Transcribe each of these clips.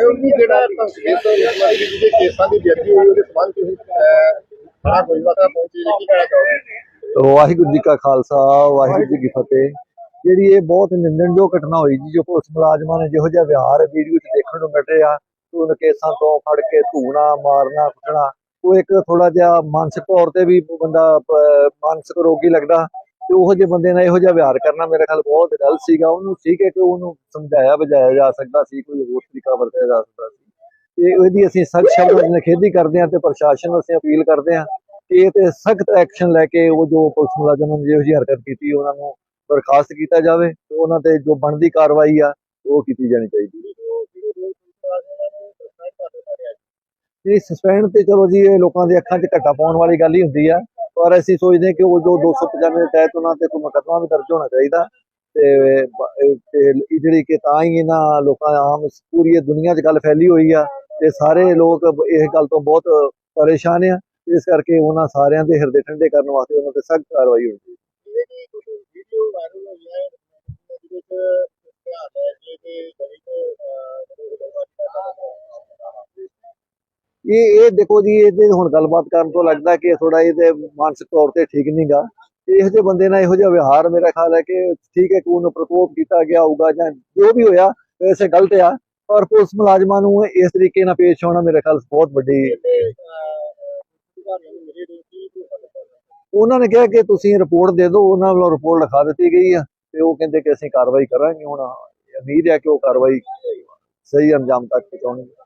ਜਿਹੜਾ ਇਸ ਦੇ ਕੇਸਾਂ ਦੀ ਬੇਅਦਬੀ ਹੋਈ ਉਹਦੇ ਸਬੰਧ ਤੁਸੀਂ ਥਾਣਾ ਕੋਈ ਵਾਤਾ ਪਹੁੰਚੀ ਕੀ ਕਹਿਣਾ ਚਾਹੋਗੇ? ਵਾਹਿਗੁਰੂ ਜੀ ਕਾ ਖਾਲਸਾ ਵਾਹਿਗੁਰੂ ਜੀ ਕੀ ਫਤਿਹ। ਜਿਹੜੀ ਇਹ ਬਹੁਤ ਨਿੰਦਣਯੋਗ ਘਟਨਾ ਹੋਈ ਜੀ ਜੋ ਪੁਲਿਸ ਮੁਲਾਜ਼ਮਾਂ ਨੇ ਜਿਹੋ ਜਿਹਾ ਵਿਹਾਰ ਵੀਡੀਓ 'ਚ ਦੇਖਣ ਨੂੰ ਮਿਲ ਰਿਹਾ ਉਹਨਾਂ ਕੇਸਾਂ ਤੋਂ ਫੜ ਕੇ ਧੂਣਾ ਮਾਰਨਾ ਕੁੱਟਣਾ ਉਹ ਇੱਕ ਥੋੜਾ ਜਿਹਾ ਮਾਨਸਿਕ ਤੌਰ ਤੇ ਵੀ ਬੰਦਾ ਅਹ, ਮਾਨਸਿਕ ਰੋਗੀ ਲੱਗਦਾ। ਤੇ ਉਹੋ ਜਿਹੇ ਬੰਦੇ ਨਾਲ ਇਹੋ ਜਿਹਾ ਵਿਹਾਰ ਕਰਨਾ ਮੇਰੇ ਖਿਆਲ ਬਹੁਤ ਗਲਤ ਸੀਗਾ। ਉਹਨੂੰ ਠੀਕ ਹੈ ਕਿ ਉਹਨੂੰ ਸਮਝਾਇਆ, ਬੁਝਾਇਆ ਜਾ ਸਕਦਾ ਸੀ, ਕੋਈ ਹੋਰ ਤਰੀਕਾ ਵਰਤਿਆ ਜਾ ਸਕਦਾ ਸੀ। ਤੇ ਇਹਦੀ ਅਸੀਂ ਸਖਤ ਸ਼ਬਦਾਂ 'ਚ ਨਿਖੇਧੀ ਕਰਦੇ ਹਾਂ ਤੇ ਪ੍ਰਸ਼ਾਸਨ ਨੂੰ ਅਸੀਂ ਅਪੀਲ ਕਰਦੇ ਹਾਂ ਕਿ ਇਹ ਤੇ ਸਖਤ ਐਕਸ਼ਨ ਲੈ ਕੇ ਉਹ ਜੋ ਪੁਲਿਸ ਮੁਲਾਜ਼ਮਾਂ ਨੇ ਜਿਹੋ ਜਿਹੀ ਹਰਕਤ ਕੀਤੀ, ਉਹਨਾਂ ਨੂੰ ਬਰਖਾਸਤ ਕੀਤਾ ਜਾਵੇ ਤੇ ਉਹਨਾਂ ਤੇ ਜੋ ਬਣਦੀ ਕਾਰਵਾਈ ਆ, ਉਹ ਕੀਤੀ ਜਾਣੀ ਚਾਹੀਦੀ ਇਹ ਸਸਪੈਂਡ ਤੇ ਚਲੋ ਜੀ, ਇਹ ਲੋਕਾਂ ਦੇ ਅੱਖਾਂ 'ਚ ਘੱਟਾ ਪਾਉਣ ਵਾਲੀ ਗੱਲ ਹੀ ਹੁੰਦੀ ਆ। ਪਰ ਅਸੀਂ ਸੋਚਦੇ ਕਿ ਉਹ ਜੋ 295 ਦੇ ਤਹਿਤ ਉਹਨਾਂ ਤੇ ਕੋਈ ਮੁਕੱਦਮਾ ਵੀ ਦਰਜ ਹੋਣਾ ਚਾਹੀਦਾ ਤੇ ਇਹ- ਜਿਹੜੀ ਕਿ ਤਾਂ ਹੀ ਇਹਨਾਂ ਲੋਕਾਂ ਆਮ ਪੂਰੀ ਇਹ ਦੁਨੀਆ 'ਚ ਗੱਲ ਫੈਲੀ ਹੋਈ ਆ ਤੇ ਸਾਰੇ ਲੋਕ ਇਸ ਗੱਲ ਤੋਂ ਬਹੁਤ ਪਰੇਸ਼ਾਨ ਆ, ਇਸ ਕਰਕੇ ਉਹਨਾਂ ਸਾਰਿਆਂ ਦੇ ਹਿਰਦੇ ਠੰਡੇ ਕਰਨ ਵਾਸਤੇ ਉਹਨਾਂ ਤੇ ਸਖਤ ਕਾਰਵਾਈ ਹੋਣੀ ਜਿਹੜੀ ਇਹ ਇਹ ਦੇਖੋ ਜੀ ਇਹਦੇ ਹੁਣ ਗੱਲਬਾਤ ਕਰਨ ਤੋਂ ਲੱਗਦਾ ਕਿ ਥੋੜਾ ਇਹਦੇ ਮਾਨਸਿਕ ਤੌਰ ਤੇ ਠੀਕ ਨਹੀਂਗਾ ਇਹੋ ਜਿਹੇ ਬੰਦੇ ਨਾਲ ਇਹੋ ਜਿਹਾ ਵਿਹਾਰ ਮੇਰਾ ਖਿਆਲ ਹੈ ਕਿ ਠੀਕ ਹੈ ਕਿ ਉਹਨੂੰ ਪ੍ਰਕੋਪ ਕੀਤਾ ਗਿਆ ਹੋਊਗਾ ਜਾਂ ਜੋ ਵੀ ਹੋਇਆ, ਵੈਸੇ ਗਲਤ ਆ। ਪਰ ਪੁਲਿਸ ਮੁਲਾਜ਼ਮਾਂ ਨੂੰ ਇਸ ਤਰੀਕੇ ਨਾਲ ਪੇਸ਼ ਹੋਣਾ ਮੇਰੇ ਖਿਆਲ ਬਹੁਤ ਵੱਡੀ ਉਹਨਾਂ ਨੇ ਕਿਹਾ ਕਿ ਤੁਸੀਂ ਰਿਪੋਰਟ ਦੇ ਦਿਓ, ਉਹਨਾਂ ਵੱਲੋਂ ਰਿਪੋਰਟ ਲਿਖਾ ਦਿੱਤੀ ਗਈ ਆ ਤੇ ਉਹ ਕਹਿੰਦੇ ਕਿ ਅਸੀਂ ਕਾਰਵਾਈ ਕਰਾਂਗੇ ਹੁਣ। ਉਮੀਦ ਹੈ ਕਿ ਉਹ ਕਾਰਵਾਈ ਸਹੀ ਅੰਜਾਮ ਤੱਕ ਪਹੁੰਚਾਉਣਗੇ।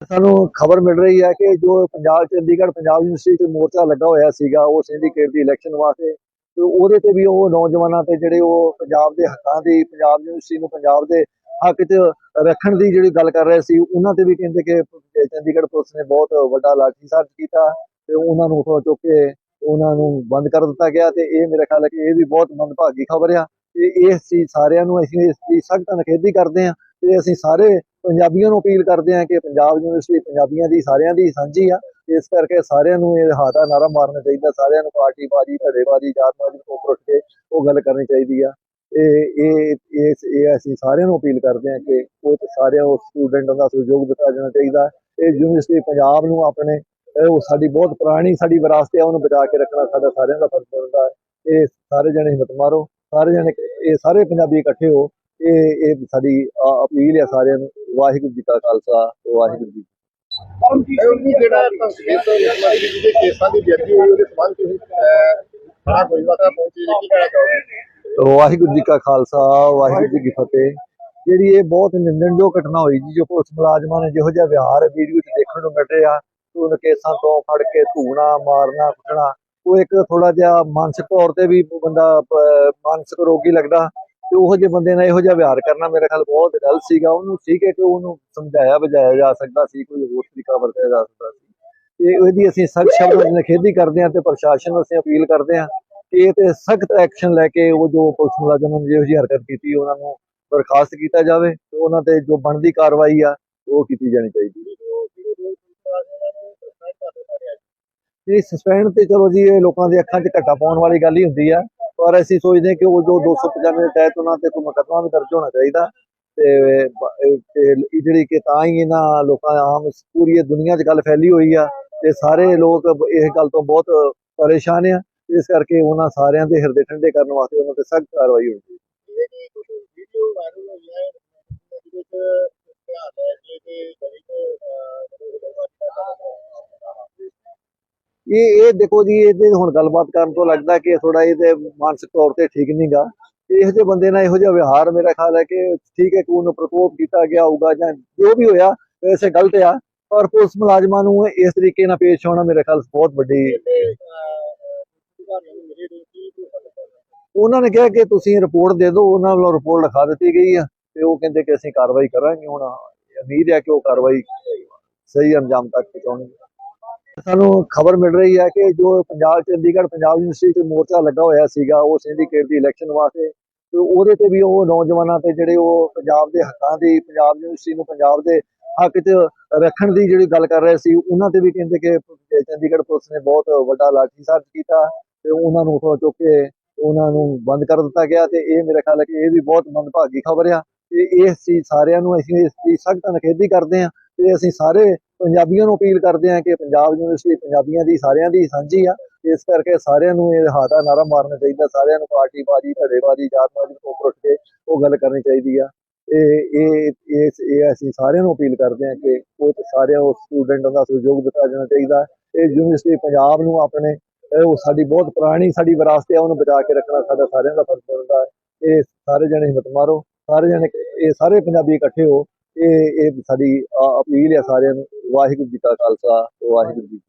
ਸਾਨੂੰ ਖਬਰ ਮਿਲ ਰਹੀ ਹੈ ਕਿ ਜੋ ਪੰਜਾਬ, ਚੰਡੀਗੜ੍ਹ ਪੰਜਾਬ ਯੂਨੀਵਰਸਿਟੀ 'ਚ ਮੋਰਚਾ ਲੱਗਾ ਹੋਇਆ ਸੀਗਾ, ਉਹ ਸਿੰਡੀਕੇਟ ਦੀ ਇਲੈਕਸ਼ਨ ਵਾਸਤੇ, ਤੇ ਉਹਦੇ ਤੇ ਵੀ ਉਹ ਨੌਜਵਾਨਾਂ ਤੇ ਜਿਹੜੇ ਉਹ ਪੰਜਾਬ ਦੇ ਹੱਕਾਂ ਦੀ, ਪੰਜਾਬ ਯੂਨੀਵਰਸਿਟੀ ਨੂੰ ਪੰਜਾਬ ਦੇ ਹੱਕ 'ਚ ਰੱਖਣ ਦੀ ਜਿਹੜੀ ਗੱਲ ਕਰ ਰਹੇ ਸੀ, ਉਹਨਾਂ ਤੇ ਵੀ ਕਹਿੰਦੇ ਕਿ ਚੰਡੀਗੜ੍ਹ ਪੁਲਿਸ ਨੇ ਬਹੁਤ ਵੱਡਾ ਲਾਠੀਚਾਰਜ ਕੀਤਾ ਤੇ ਉਹਨਾਂ ਨੂੰ ਉੱਥੋਂ ਚੁੱਕ ਕੇ ਉਹਨਾਂ ਨੂੰ ਬੰਦ ਕਰ ਦਿੱਤਾ ਗਿਆ ਤੇ ਇਹ ਮੇਰੇ ਖਿਆਲ ਹੈ ਕਿ ਇਹ ਵੀ ਬਹੁਤ ਮੰਦਭਾਗੀ ਖਬਰ ਆ ਤੇ ਇਸ ਚੀਜ਼ ਸਾਰਿਆਂ ਨੂੰ ਅਸੀਂ ਇਸ ਦੀ ਸਖਤ ਨਿਖੇਧੀ ਕਰਦੇ ਹਾਂ ਤੇ ਅਸੀਂ ਸਾਰੇ ਪੰਜਾਬੀਆਂ ਨੂੰ ਅਪੀਲ ਕਰਦੇ ਹਾਂ ਕਿ ਪੰਜਾਬ ਯੂਨੀਵਰਸਿਟੀ ਪੰਜਾਬੀਆਂ ਦੀ, ਸਾਰਿਆਂ ਦੀ ਸਾਂਝੀ ਆ। ਇਸ ਕਰਕੇ ਸਾਰਿਆਂ ਨੂੰ ਇਹ ਹਾਦਾ ਨਾਰਾ ਮਾਰਨਾ ਚਾਹੀਦਾ, ਸਾਰਿਆਂ ਨੂੰ ਪਾਰਟੀ ਬਾਜੀ ਧੜੇਬਾਜ਼ੀ ਜਾਤਬਾਜ਼ੀ ਤੋਂ ਉੱਪਰ ਉੱਠ ਕੇ ਉਹ ਗੱਲ ਕਰਨੀ ਚਾਹੀਦੀ ਆ। ਇਹ ਇਹ ਇਸ ਇਹ ਅਸੀਂ ਸਾਰਿਆਂ ਨੂੰ ਅਪੀਲ ਕਰਦੇ ਹਾਂ ਕਿ ਉਹ ਸਾਰਿਆਂ ਉਹ ਸਟੂਡੈਂਟਾਂ ਦਾ ਸਹਿਯੋਗ ਦਿੱਤਾ ਜਾਣਾ ਚਾਹੀਦਾ। ਇਹ ਯੂਨੀਵਰਸਿਟੀ ਪੰਜਾਬ ਨੂੰ ਆਪਣੇ ਉਹ ਸਾਡੀ ਬਹੁਤ ਪੁਰਾਣੀ ਸਾਡੀ ਵਿਰਾਸਤ ਹੈ ਉਹਨੂੰ ਬਚਾ ਕੇ ਰੱਖਣਾ ਸਾਡਾ ਸਾਰਿਆਂ ਦਾ ਫਰਜ਼ ਬਣਦਾ। ਹੈ ਇਹ ਸਾਰੇ ਜਣੇ ਹਿੰਮਤ ਮਾਰੋ, ਸਾਰੇ ਜਣੇ, ਇਹ ਸਾਰੇ ਪੰਜਾਬੀ ਇਕੱਠੇ ਹੋ। ਇਹ ਇਹ ਸਾਡੀ ਅਪੀਲ ਹੈ ਸਾਰਿਆਂ ਨੂੰ ਵਾਹਿਗੁਰੂ ਜੀ ਕਾ ਖਾਲਸਾ ਵਾਹਿਗੁਰੂ ਜੀ ਕੀ ਉਹਦੀ ਜਿਹੜਾ ਇਸ ਮੁਖਮੰਤਰੀ ਦੇ ਕੇਸਾਂ ਦੀ ਬੇਅਦਬੀ ਹੋਈ ਉਹਦੇ ਸਬੰਧ ਤੁਸੀਂ ਥਾਣਾ ਕੋਈ ਵਾਤਾ ਪਹੁੰਚੀ ਜੀ ਕੀ ਕਹਿਣਾ ਚਾਹੋਗੇ? ਫਤਿਹ। ਵਾਹਿਗੁਰੂ ਜੀ ਕਾ ਖਾਲਸਾ ਵਾਹਿਗੁਰੂ ਜੀ ਕੀ ਫਤਿਹ। ਜਿਹੜੀ ਇਹ ਬਹੁਤ ਨਿੰਦਣਯੋਗ ਘਟਨਾ ਹੋਈ ਜੀ ਜੋ ਪੁਲਿਸ ਮੁਲਾਜ਼ਮਾਂ ਨੇ ਜਿਹੋ ਜਿਹਾ ਵਿਹਾਰ ਵੀਡੀਓ 'ਚ ਦੇਖਣ ਨੂੰ ਮਿਲ ਰਿਹਾ ਉਹਨਾਂ ਕੇਸਾਂ ਤੋਂ ਫੜ ਕੇ ਧੂਣਾ ਮਾਰਨਾ ਕੁੱਟਣਾ ਉਹ ਇੱਕ ਥੋੜਾ ਜਿਹਾ ਮਾਨਸਿਕ ਤੌਰ ਤੇ ਵੀ ਬੰਦਾ ਮਾਨਸਿਕ ਰੋਗੀ ਲੱਗਦਾ। ਤੇ ਉਹੋ ਜਿਹੇ ਬੰਦੇ ਨਾਲ ਇਹੋ ਜਿਹਾ ਵਿਹਾਰ ਕਰਨਾ ਮੇਰੇ ਖਿਆਲ ਬਹੁਤ ਗਲਤ ਸੀਗਾ। ਉਹਨੂੰ ਠੀਕ ਹੈ ਕਿ ਉਹਨੂੰ ਸਮਝਾਇਆ ਬੁਝਾਇਆ ਜਾ ਸਕਦਾ ਸੀ, ਕੋਈ ਹੋਰ ਤਰੀਕਾ ਵਰਤਿਆ ਜਾ ਸਕਦਾ ਸੀ। ਤੇ ਇਹਦੀ ਅਸੀਂ ਸਖਤ ਸ਼ਬਦਾਂ 'ਚ ਨਿਖੇਧੀ ਕਰਦੇ ਹਾਂ ਤੇ ਪ੍ਰਸ਼ਾਸਨ ਨੂੰ ਅਸੀਂ ਅਪੀਲ ਕਰਦੇ ਹਾਂ ਕਿ ਇਹ ਤੇ ਸਖਤ ਐਕਸ਼ਨ ਲੈ ਕੇ ਉਹ ਜੋ ਪੁਲਿਸ ਮੁਲਾਜ਼ਮ ਨੇ ਜਿਹੋ ਜਿਹੀ ਹਰਕਤ ਕੀਤੀ, ਉਹਨਾਂ ਨੂੰ ਬਰਖਾਸਤ ਕੀਤਾ ਜਾਵੇ ਤੇ ਉਹਨਾਂ ਤੇ ਜੋ ਬਣਦੀ ਕਾਰਵਾਈ ਆ, ਉਹ ਕੀਤੀ ਜਾਣੀ ਚਾਹੀਦੀ। ਇਹ ਸਸਪੈਂਡ ਤੇ ਚਲੋ ਜੀ, ਇਹ ਲੋਕਾਂ ਦੇ ਅੱਖਾਂ 'ਚ ਘੱਟਾ ਪਾਉਣ ਵਾਲੀ ਗੱਲ ਹੀ ਹੁੰਦੀ ਆ। ਪਰ ਅਸੀਂ ਸੋਚਦੇ ਕਿ ਉਹ ਜੋ 295 ਦੇ ਤਹਿਤ ਉਹਨਾਂ ਤੇ ਕੋਈ ਮੁਕੱਦਮਾ ਵੀ ਦਰਜ ਹੋਣਾ ਚਾਹੀਦਾ ਤੇ ਇਹ- ਜਿਹੜੀ ਕਿ ਤਾਂ ਹੀ ਇਹਨਾਂ ਲੋਕਾਂ ਆਮ ਪੂਰੀ ਦੁਨੀਆ 'ਚ ਗੱਲ ਫੈਲੀ ਹੋਈ ਆ ਤੇ ਸਾਰੇ ਲੋਕ ਇਸ ਗੱਲ ਤੋਂ ਬਹੁਤ ਪਰੇਸ਼ਾਨ ਆ, ਇਸ ਕਰਕੇ ਉਹਨਾਂ ਸਾਰਿਆਂ ਦੇ ਹਿਰਦੇ ਠੰਡੇ ਕਰਨ ਵਾਸਤੇ ਉਹਨਾਂ ਤੇ ਸਖਤ ਕਾਰਵਾਈ ਹੋਣੀ ਜਿਹੜੀ ਹੋਈ ਹੈ ਜਿਹਦੇ ਵਿੱਚ ਧਿਆਨ ਹੈ ਕਿ ਤੇ ਦਲਿਤ ਇਹ ਇਹ ਦੇਖੋ ਜੀ ਇਹਦੇ ਹੁਣ ਗੱਲਬਾਤ ਕਰਨ ਤੋਂ ਲੱਗਦਾ ਕਿ ਥੋੜਾ ਇਹਦੇ ਮਾਨਸਿਕ ਤੌਰ ਤੇ ਠੀਕ ਨਹੀਂਗਾ ਇਹੋ ਜਿਹੇ ਬੰਦੇ ਨਾਲ ਇਹੋ ਜਿਹਾ ਵਿਹਾਰ ਮੇਰਾ ਖਿਆਲ ਹੈ ਕਿ ਠੀਕ ਹੈ ਕਿ ਉਹਨੂੰ ਪ੍ਰਕੋਪ ਕੀਤਾ ਗਿਆ ਹੋਊਗਾ ਜਾਂ ਜੋ ਵੀ ਹੋਇਆ ਵੈਸੇ ਗਲਤ ਆ ਪਰ ਪੁਲਿਸ ਮੁਲਾਜ਼ਮਾਂ ਨੂੰ ਇਸ ਤਰੀਕੇ ਨਾਲ ਪੇਸ਼ ਆਉਣਾ ਮੇਰੇ ਖਿਆਲ ਬਹੁਤ ਵੱਡੀ ਨੂੰ ਨੇ। ਕੋਈ ਉਹਨਾਂ ਨੇ ਕਿਹਾ ਕਿ ਤੁਸੀਂ ਰਿਪੋਰਟ ਦੇ ਦਿਓ ਉਹਨਾਂ ਵੱਲੋਂ ਰਿਪੋਰਟ ਲਿਖਾ ਦਿੱਤੀ ਗਈ ਆ ਤੇ ਉਹ ਕਹਿੰਦੇ ਕਿ ਅਸੀਂ ਕਾਰਵਾਈ ਕਰਾਂਗੇ ਹੁਣ। ਉਮੀਦ ਹੈ ਕਿ ਉਹ ਕਾਰਵਾਈ ਸਹੀ ਅੰਜਾਮ ਤੱਕ ਪਹੁੰਚਾਉਣਗੇ। ਸਾਨੂੰ ਖਬਰ ਮਿਲ ਰਹੀ ਹੈ ਕਿ ਜੋ ਪੰਜਾਬ, ਚੰਡੀਗੜ੍ਹ ਪੰਜਾਬ ਯੂਨੀਵਰਸਿਟੀ 'ਚ ਮੋਰਚਾ ਲੱਗਾ ਹੋਇਆ ਸੀਗਾ, ਉਹ ਸਿੰਡੀਕੇਟ ਦੀ ਇਲੈਕਸ਼ਨ ਵਾਸਤੇ, ਤੇ ਉਹਦੇ ਤੇ ਵੀ ਉਹ ਨੌਜਵਾਨਾਂ ਤੇ ਜਿਹੜੇ ਉਹ ਪੰਜਾਬ ਦੇ ਹੱਕਾਂ ਦੀ, ਪੰਜਾਬ ਯੂਨੀਵਰਸਿਟੀ ਨੂੰ ਪੰਜਾਬ ਦੇ ਹੱਕ 'ਚ ਰੱਖਣ ਦੀ ਜਿਹੜੀ ਗੱਲ ਕਰ ਰਹੇ ਸੀ, ਉਹਨਾਂ ਤੇ ਵੀ ਕਹਿੰਦੇ ਕਿ ਚੰਡੀਗੜ੍ਹ ਪੁਲਿਸ ਨੇ ਬਹੁਤ ਵੱਡਾ ਲਾਠੀਚਾਰਜ ਕੀਤਾ ਤੇ ਉਹਨਾਂ ਨੂੰ ਉੱਥੋਂ ਚੁੱਕ ਕੇ ਉਹਨਾਂ ਨੂੰ ਬੰਦ ਕਰ ਦਿੱਤਾ ਗਿਆ ਤੇ ਇਹ ਮੇਰੇ ਖਿਆਲ ਹੈ ਕਿ ਇਹ ਵੀ ਬਹੁਤ ਮੰਦਭਾਗੀ ਖਬਰ ਆ ਤੇ ਇਸ ਚੀਜ਼ ਸਾਰਿਆਂ ਨੂੰ ਅਸੀਂ ਇਸ ਦੀ ਸਖਤ ਨਖੇਦੀ ਕਰਦੇ ਹਾਂ ਤੇ ਅਸੀਂ ਸਾਰੇ ਪੰਜਾਬੀਆਂ ਨੂੰ ਅਪੀਲ ਕਰਦੇ ਹਾਂ ਕਿ ਪੰਜਾਬ ਯੂਨੀਵਰਸਿਟੀ ਪੰਜਾਬੀਆਂ ਦੀ, ਸਾਰਿਆਂ ਦੀ ਸਾਂਝੀ ਆ। ਇਸ ਕਰਕੇ ਸਾਰਿਆਂ ਨੂੰ ਇਹ ਹਾਦਾ ਨਾਰਾ ਮਾਰਨਾ ਚਾਹੀਦਾ, ਸਾਰਿਆਂ ਨੂੰ ਪਾਰਟੀਬਾਜ਼ੀ ਧੜੇਬਾਜ਼ੀ ਜਾਤਬਾਜ਼ੀ ਤੋਂ ਉੱਪਰ ਉੱਠ ਕੇ ਉਹ ਗੱਲ ਕਰਨੀ ਚਾਹੀਦੀ ਆ। ਇਹ ਇਹ ਇਹ ਅਸੀਂ ਸਾਰਿਆਂ ਨੂੰ ਅਪੀਲ ਕਰਦੇ ਹਾਂ ਕਿ ਉਹ ਸਾਰਿਆਂ ਉਹ ਸਟੂਡੈਂਟਾਂ ਦਾ ਸਹਿਯੋਗ ਦਿੱਤਾ ਜਾਣਾ ਚਾਹੀਦਾ। ਇਹ ਯੂਨੀਵਰਸਿਟੀ ਪੰਜਾਬ ਨੂੰ ਆਪਣੇ ਉਹ ਸਾਡੀ ਬਹੁਤ ਪੁਰਾਣੀ ਸਾਡੀ ਵਿਰਾਸਤ ਹੈ ਉਹਨੂੰ ਬਚਾ ਕੇ ਰੱਖਣਾ ਸਾਡਾ ਸਾਰਿਆਂ ਦਾ ਫਰਜ਼ ਬਣਦਾ। ਹੈ ਇਹ ਸਾਰੇ ਜਣੇ ਹਿੰਮਤ ਮਾਰੋ, ਸਾਰੇ ਜਣੇ, ਇਹ ਸਾਰੇ ਪੰਜਾਬੀ ਇਕੱਠੇ ਹੋ ਇਹ ਇਹ ਸਾਡੀ ਅਪੀਲ ਹੈ ਸਾਰਿਆਂ ਨੂੰ ਵਾਹਿਗੁਰੂ ਜੀ ਕਾ ਖਾਲਸਾ ਵਾਹਿਗੁਰੂ ਜੀ